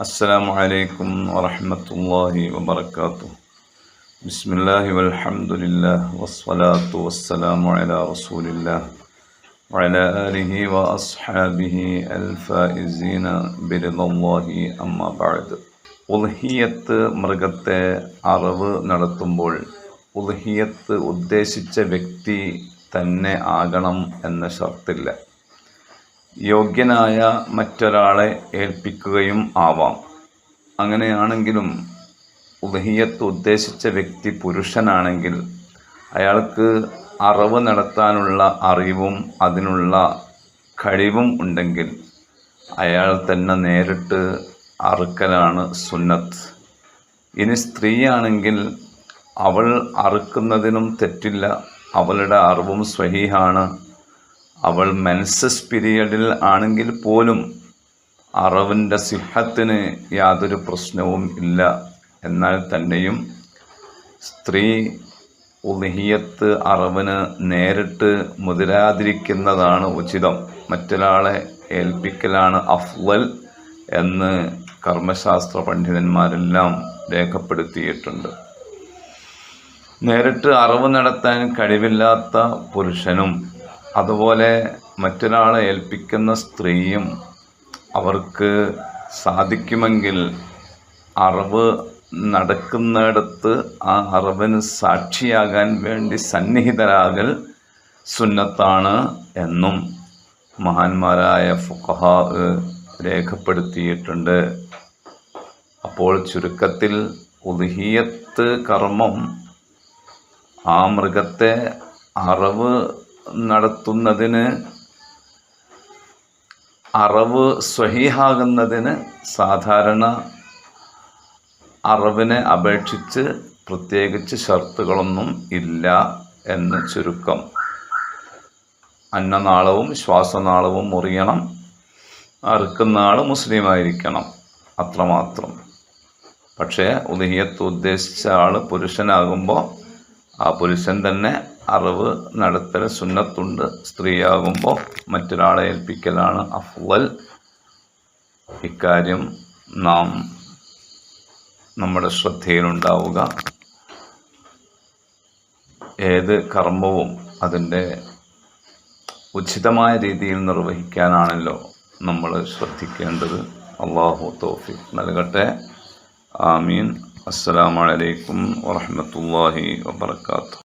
السلام عليكم ورحمة الله وبركاته بسم الله والحمد لله والصلاة والسلام على رسول الله وعلى آله وأصحابه الفائزين برضا الله أما بعد ഉൽഹിയത്ത് മൃഗത്തെ അറിവ് നടത്തുമ്പോൾ ഉൽഹിയത്ത് ഉദ്ദേശിച്ച വ്യക്തി തന്നെ ആകണം എന്ന ഷർത്തില്ല യോഗ്യനായ മറ്റൊരാളെ ഏൽപ്പിക്കുകയും ആവാം. അങ്ങനെയാണെങ്കിലും ഉദഹിയത്ത് ഉദ്ദേശിച്ച വ്യക്തി പുരുഷനാണെങ്കിൽ അയാൾക്ക് അറിവ് നടത്താനുള്ള അറിവും അതിനുള്ള കഴിവും ഉണ്ടെങ്കിൽ അയാൾ തന്നെ നേരിട്ട് അറുക്കലാണ് സുന്നത്ത്. ഇനി സ്ത്രീയാണെങ്കിൽ അവൾ അറുക്കുന്നതിനും തെറ്റില്ല. അവളുടെ അറിവും സ്വഹീഹാണ്. അവൾ മെൻസസ് പീരിയഡിൽ ആണെങ്കിൽ പോലും അറവിന്റെ സിഹത്തിന് യാതൊരു പ്രശ്നവും ഇല്ല. എന്നാൽ തന്നെയും സ്ത്രീ ഉലഹിയത്ത് അറവിന് നേരിട്ട് മുതിരാതിരിക്കുന്നതാണ് ഉചിതം. മറ്റൊരാളെ ഏൽപ്പിക്കലാണ് അഫ്വൽ എന്ന് കർമ്മശാസ്ത്ര പണ്ഡിതന്മാരെല്ലാം രേഖപ്പെടുത്തിയിട്ടുണ്ട്. നേരിട്ട് അറിവ് നടത്താൻ കഴിവില്ലാത്ത പുരുഷനും അതുപോലെ മറ്റൊരാളെ ഏൽപ്പിക്കുന്ന സ്ത്രീയും അവർക്ക് സാധിക്കുമെങ്കിൽ അറിവ് നടക്കുന്നിടത്ത് ആ അറിവിന് സാക്ഷിയാകാൻ വേണ്ടി സന്നിഹിതരാകൽ സുന്നത്താണ് എന്നും മഹാന്മാരായ ഫുഖഹ രേഖപ്പെടുത്തിയിട്ടുണ്ട്. അപ്പോൾ ചുരുക്കത്തിൽ ഉദഹീയത്ത് കർമ്മം ആ മൃഗത്തെ അറിവ് നടത്തുന്നതിന് അറിവ് സ്വഹീഹാകുന്നതിന് സാധാരണ അറിവിനെ അപേക്ഷിച്ച് പ്രത്യേകിച്ച് ഷർത്തുകളൊന്നും ഇല്ല എന്ന് ചുരുക്കം. അന്നനാളവും ശ്വാസനാളവും മുറിയണം. അറുക്കുന്ന ആൾ മുസ്ലിമായിരിക്കണം. അത്രമാത്രം. പക്ഷേ ഉദഹിയത്ത് ഉദ്ദേശിച്ച ആൾ പുരുഷനാകുമ്പോൾ ആ പുരുഷൻ തന്നെ അറിവ് നടത്തൽ സുന്നത്തുണ്ട്. സ്ത്രീയാകുമ്പോൾ മറ്റൊരാളെ ഏൽപ്പിക്കലാണ് അഫ്വൽ. ഇക്കാര്യം നാം നമ്മുടെ ശ്രദ്ധയിലുണ്ടാവുക. ഏത് കർമ്മവും അതിന്റെ ഉചിതമായ രീതിയിൽ നിർവഹിക്കാനാണല്ലോ നമ്മൾ ശ്രദ്ധിക്കേണ്ടത്. അള്ളാഹു തോഫിക് നൽകട്ടെ. ആമീൻ. അസ്സലാമലൈക്കും വറഹമത്തല്ലാഹി വാത്തു